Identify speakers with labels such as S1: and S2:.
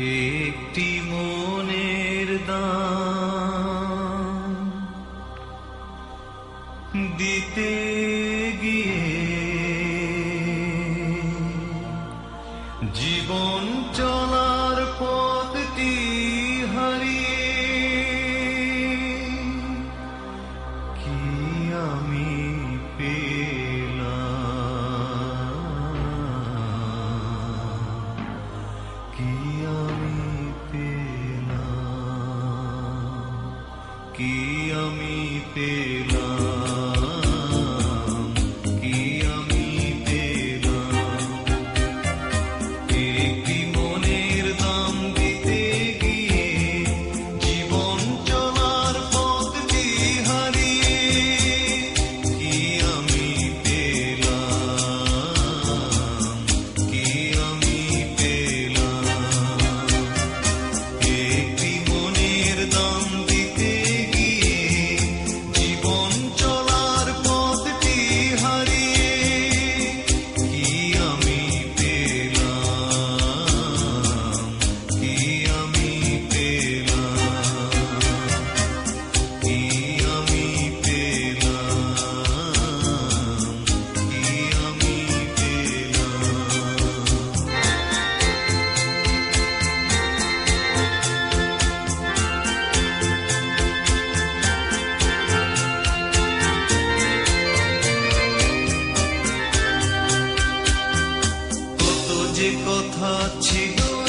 S1: একটি মনের দাম দিতে গিয়ে জীবন চলার পথটি হারিয়ে কি আমি পেলাম? কি পেলাম যে কথা ছিল।